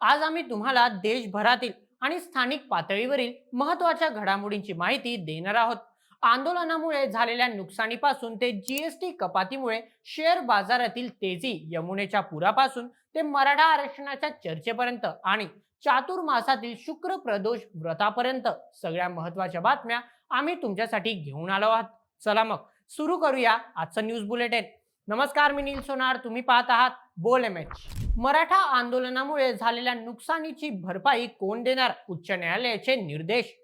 आज आम्ही तुम्हाला देशभरातील आणि स्थानिक पातळीवरील महत्त्वाच्या घडामोडींची माहिती देणार आहोत. आंदोलनामुळे झालेल्या नुकसानीपासून ते जीएसटी कपातीमुळे शेअर बाजारातील तेजी यमुनेच्या पुरापासून ते मराठा आरक्षणाच्या चर्चेपर्यंत आणि चातुर्मासातील शुक्र प्रदोष व्रतापर्यंत सगळ्या महत्त्वाच्या बातम्या आम्ही तुमच्यासाठी घेऊन आलो आहात. चला मग सुरू करूया आजचं न्यूज बुलेटिन. नमस्कार मी नील सोनार. तुम्ही पाहत आहात बोल मराठा आंदोलनामुळे झालेल्या नुकसानीची भरपाई कोण देणार? उच्च न्यायालयाचे निर्देश.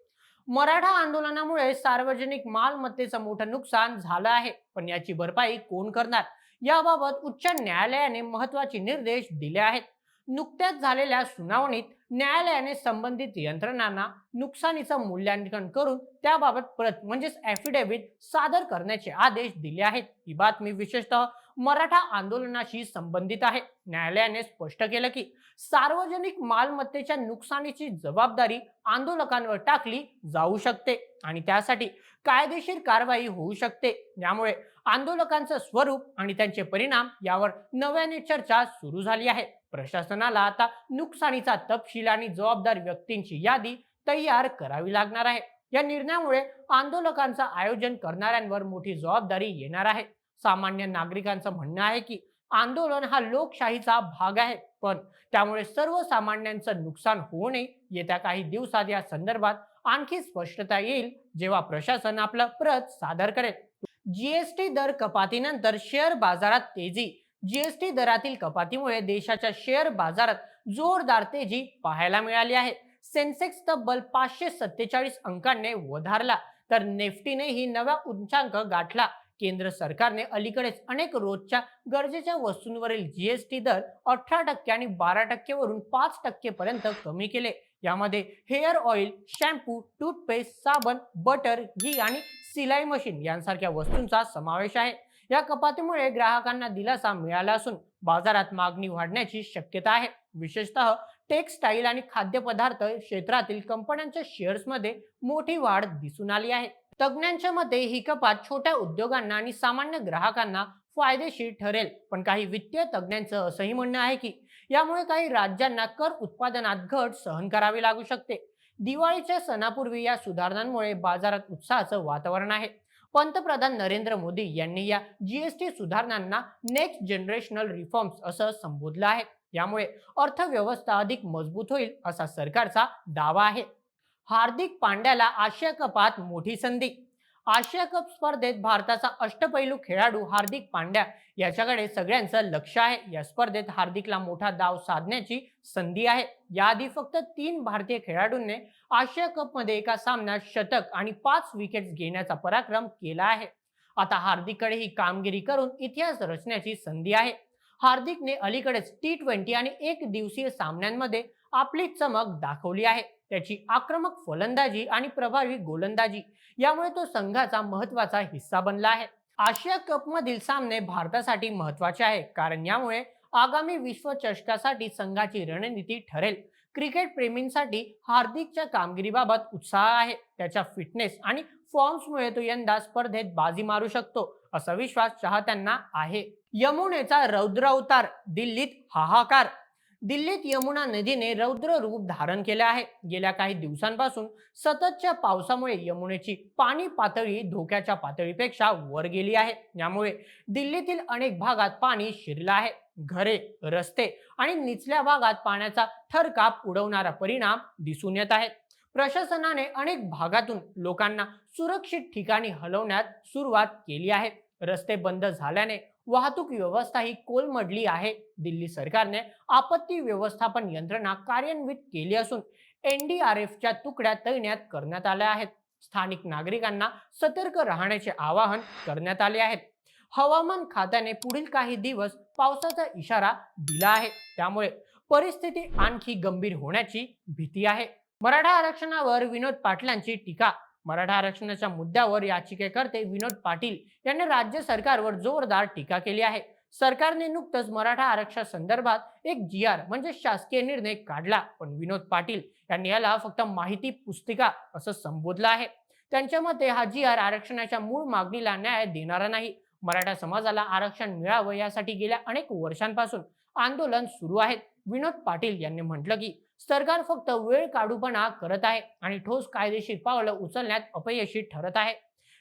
मराठा आंदोलनामुळे सार्वजनिक मालमत्तेचं मोठं नुकसान झालं आहे. पण याची भरपाई कोण करणार? याबाबत उच्च न्यायालयाने महत्त्वाचे निर्देश दिले आहेत. नुकत्याच झालेल्या सुनावणीत न्यायालयाने संबंधित यंत्रणांना नुकसानीचं मूल्यांकन करून त्याबाबत प्रत म्हणजेच ॲफिडेव्हिट सादर करण्याचे आदेश दिले आहेत. ही बातमी विशेषतः मराठा आंदोलनाशी संबंधित आहे. न्यायालयाने स्पष्ट केलं की सार्वजनिक मालमत्तेच्या नुकसानीची जबाबदारी आंदोलकांवर टाकली जाऊ शकते आणि त्यासाठी कायदेशीर कारवाई होऊ शकते. यामुळे आंदोलकांचं स्वरूप आणि त्यांचे परिणाम यावर नव्याने चर्चा सुरू झाली आहे. प्रशासनाला आता नुकसानीचा तपशील आणि जबाबदार व्यक्तींची यादी तयार करावी लागणार आहे. या निर्णयामुळे आंदोलकांचं आयोजन करणाऱ्यांवर मोठी जबाबदारी येणार आहे. सामान्य नागरिकांचं म्हणणं आहे की आंदोलन हा लोकशाहीचा भाग आहे पण त्यामुळे सर्वसामान्यांचं नुकसान होऊ नये. येत्या काही दिवसात या संदर्भात आणखी स्पष्टता येईल जेव्हा प्रशासन आपलं प्रत सादर करेल. जीएसटी दर कपातीनंतर शेअर बाजारात तेजी. जीएसटी दरातील कपातीमुळे देशाच्या शेअर बाजारात जोरदार तेजी पाहायला मिळाली आहे. सेन्सेक्स तब्बल पाचशे सत्तेचाळीस अंकांनी वधारला तर नेफ्टीनेही नवा उच्चांक गाठला. केंद्र सरकारने अलीकडेच अनेक रोजच्या गरजेच्या वस्तूंवरील जीएसटी दर अठरा टक्के आणि बारा टक्केवरून पाच टक्के पर्यंत कमी केले. यामध्ये हेअर ऑइल शॅम्पू टूथपेस्ट साबण बटर घी आणि सिलाई मशीन यांसारख्या वस्तूंचा समावेश आहे. या कपातीमुळे ग्राहकांना दिलासा मिळाला असून बाजारात मागणी वाढण्याची शक्यता आहे. विशेषतः टेक्सटाईल आणि खाद्यपदार्थ क्षेत्रातील कंपन्यांच्या शेअर्समध्ये मोठी वाढ दिसून आली आहे. तज्ज्ञांच्या मते ही कपात छोट्या उद्योगांना आणि सामान्य ग्राहकांना फायदेशीर ठरेल. पण काही वित्तीय तज्ज्ञांचं असंही म्हणणं आहे की यामुळे काही राज्यांना कर उत्पादनात घट सहन करावी लागू शकते. दिवाळीच्या सणापूर्वी या सुधारणांमुळे बाजारात उत्साहाचं वातावरण आहे. पंतप्रधान नरेंद्र मोदी यांनी या जीएसटी सुधारणांना नेक्स्ट जनरेशनल रिफॉर्म्स असं संबोधलं आहे. यामुळे अर्थव्यवस्था अधिक मजबूत होईल असा सरकारचा दावा आहे. हार्दिक पांड्याला आशिया कपात मोठी संधी. आशिया कप स्पर्धेत भारताचा अष्टपैलू खेळाडू हार्दिक पांड्या याच्याकडे सगळ्यांचं लक्ष आहे. या स्पर्धेत हार्दिकला मोठा दाव साधण्याची संधी आहे. याआधी फक्त तीन भारतीय खेळाडूंनी आशिया कपमध्ये एका सामन्यात शतक आणि पाच विकेट्स घेण्याचा पराक्रम केला आहे. आता हार्दिककडे ही कामगिरी करून इतिहास रचण्याची संधी आहे. हार्दिकने अलीकडेच टी ट्वेंटी आणि एक दिवसीय सामन्यांमध्ये आपली चमक दाखवली आहे. त्याची आक्रमक फलंदाजी आणि प्रभावी गोलंदाजी यामुळे तो संघाचा महत्त्वाचा हिस्सा बनला आहे. आशिया कप मधील सामने भारतासाठी महत्त्वाचे आहे कारण यामुळे आगामी विश्वचषकासाठी संघाची रणनीती ठरेल. क्रिकेट प्रेमींसाठी हार्दिकच्या कामगिरीबाबत उत्साह आहे. त्याच्या फिटनेस आणि फॉर्म्समुळे तो यंदा स्पर्धेत बाजी मारू शकतो. असा विश्वास चाहत्यांना आहे. यमुनेचा रौद्र अवतार दिल्लीत हाहाकार. दिल्लीत यमुना नदीने रौद्र रूप धारण केले आहे. गेल्या काही दिवसांपासून सततच्या पावसामुळे यमुनेची पाणी पातळी धोक्याच्या पातळीपेक्षा वर गेली आहे. यामुळे दिल्लीतील अनेक भागात पाणी शिरलं आहे. घरे रस्ते आणि निचल्या भागात पाण्याचा थरकाप उडवणारा परिणाम दिसून येत आहेत प्रशासनाने अनेक भागातून लोकांना सुरक्षित ठिकाणी हलवण्यात सुरुवात केली आहे. रस्ते बंद झाल्याने वाहतूक व्यवस्था ही कोलमडली आहे. दिल्ली सरकारने आपत्ती व्यवस्थापन यंत्रणा कार्यान्वित केली असून एनडीआरएफच्या तुकड्या तैनात करण्यात आल्या आहेत. स्थानिक नागरिकांना सतर्क राहण्याचे आवाहन करण्यात आले आहे. हवामान खात्याने पुढील काही दिवस पावसाचा इशारा दिला आहे. त्यामुळे परिस्थिती आणखी गंभीर होण्याची भीती आहे. मराठा आरक्षणावर विनोद पाटलांची टीका. मराठा आरक्षणाच्या मुद्द्यावर याचिकेकर्ते विनोद पाटील यांनी राज्य सरकारवर जोरदार टीका केली आहे. सरकारने नुकतंच मराठा आरक्षण संदर्भात एक जी आर म्हणजे शासकीय निर्णय काढला. पण विनोद पाटील यांनी याला फक्त माहिती पुस्तिका असं संबोधलं आहे. त्यांच्या मते हा जी आर आरक्षणाच्या मूळ मागणीला न्याय देणारा नाही. मराठा समाजाला आरक्षण मिळावं यासाठी गेल्या अनेक वर्षांपासून आंदोलन सुरू आहेत. विनोद पाटील यांनी म्हटलं की सरकार फक्त वेळ काढूपणा करत आहे आणि ठोस कायदेशीर पावलं उचलण्यात अपयशी ठरत आहे.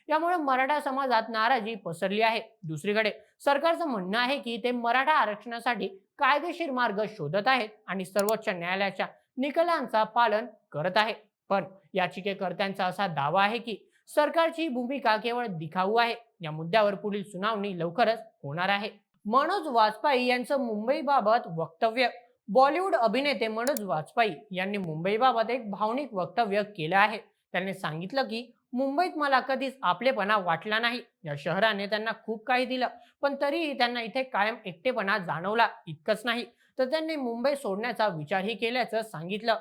यामुळे मराठा समाजात नाराजी पसरली आहे. दुसरीकडे सरकारचं म्हणणं आहे की ते मराठा आरक्षणासाठी कायदेशीर मार्ग शोधत आहेत आणि सर्वोच्च न्यायालयाच्या निकालांचा पालन करत आहे. पण याचिकेकर्त्यांचा असा दावा आहे की सरकारची भूमिका केवळ दिखाऊ आहे. या मुद्द्यावर पुढील सुनावणी लवकरच होणार आहे. मनोज वाजपेयी यांचं मुंबईबाबत वक्तव्य बॉलिवूड अभिनेते मनोज वाजपेयी यांनी मुंबईबाबत एक भावनिक वक्तव्य केलं आहे. त्यांनी सांगितलं की मुंबईत मला कधीच आपलेपणा वाटला नाही. या शहराने त्यांना खूप काही दिलं पण तरीही त्यांना इथे कायम एकटेपणा जाणवला इतकंच नाही. तर त्यांनी मुंबई सोडण्याचा विचारही केल्याचं सांगितलं.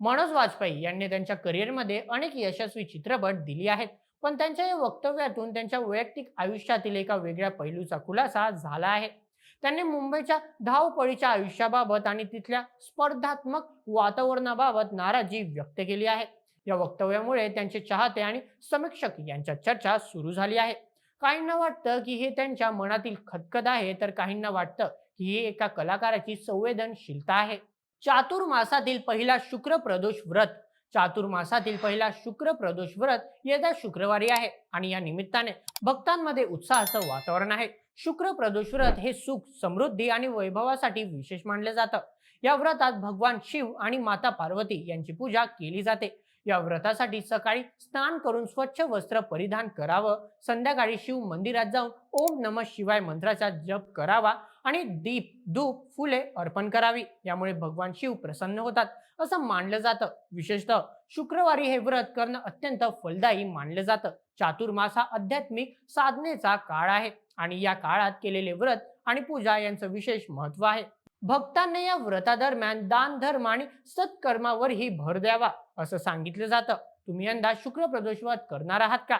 मनोज वाजपेयी यांनी त्यांच्या करिअरमध्ये अनेक यशस्वी चित्रपट दिली आहेत पण त्यांच्या या वक्तव्यातून त्यांच्या वैयक्तिक आयुष्यातील एका वेगळ्या पैलूचा खुलासा झाला आहे. त्यांनी मुंबईच्या धावपळीच्या आयुष्याबाबत आणि तिथल्या स्पर्धात्मक वातावरणाबाबत नाराजी व्यक्त केली आहे. या वक्तव्यामुळे त्यांचे चाहते आणि समीक्षक यांच्यात चर्चा सुरू झाली आहे. काहींना वाटतं की हे त्यांच्या मनातील खदखद आहे तर काहींना वाटतं की हे एका कलाकाराची संवेदनशीलता आहे. चातुर्मासातील पहिला शुक्र प्रदोष व्रत चातुर्मासातील पहिला शुक्र प्रदोष व्रत येत्या शुक्रवारी आहे आणि या निमित्ताने भक्तांमध्ये उत्साहाचं वातावरण आहे. शुक्र प्रदोष व्रत हे सुख समृद्धी आणि वैभवासाठी विशेष मानलं जातं. या व्रतात भगवान शिव आणि माता पार्वती यांची पूजा केली जाते. या व्रतासाठी सकाळी स्नान करून स्वच्छ वस्त्र परिधान करावं. संध्याकाळी शिव मंदिरात जाऊन ओम नम शिवाय मंत्राचा जप करावा आणि दीप धूप फुले अर्पण करावी. यामुळे भगवान शिव प्रसन्न होतात असं मानलं जातं. विशेषतः शुक्रवारी हे व्रत करणं अत्यंत फलदायी मानलं जातं. चातुर्मास हा आध्यात्मिक साधनेचा काळ आहे आणि या काळात केलेले व्रत आणि पूजा यांचं विशेष महत्त्व आहे. भक्तांनी या व्रतादरम्यान दान धर्म आणि सत्कर्मावरही भर द्यावा असं सांगितलं जातं. तुम्ही यंदा शुक्र प्रदोषवाद करणार आहात का?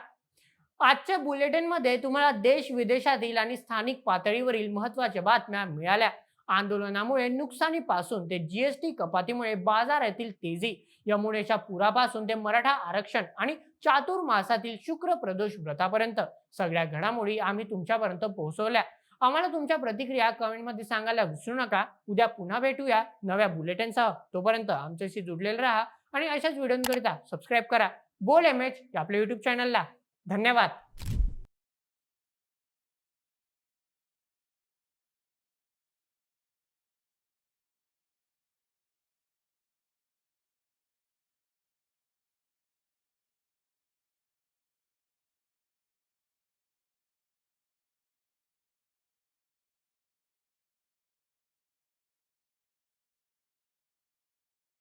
आजच्या बुलेटिनमध्ये तुम्हाला देश विदेशातील आणि स्थानिक पातळीवरील महत्त्वाच्या बातम्या मिळाल्या. आंदोलनामुळे नुकसानीपासून ते जीएसटी कपातीमुळे बाजारातील तेजी यमुनेच्या पुरापासून ते मराठा आरक्षण आणि चातुर्मासातील शुक्र प्रदोष व्रतापर्यंत सगळ्या घडामोडी आम्ही तुमच्यापर्यंत पोहोचवल्या. आम्हाला तुमच्या प्रतिक्रिया कमेंटमध्ये सांगायला विसरू नका. उद्या पुन्हा भेटूया नव्या बुलेटिनसह. तोपर्यंत आमच्याशी जुडलेले राहा आणि अशाच व्हिडिओंकरिता सबस्क्राईब करा. बोल एम एच आपल्या युट्यूब चॅनलला धन्यवाद.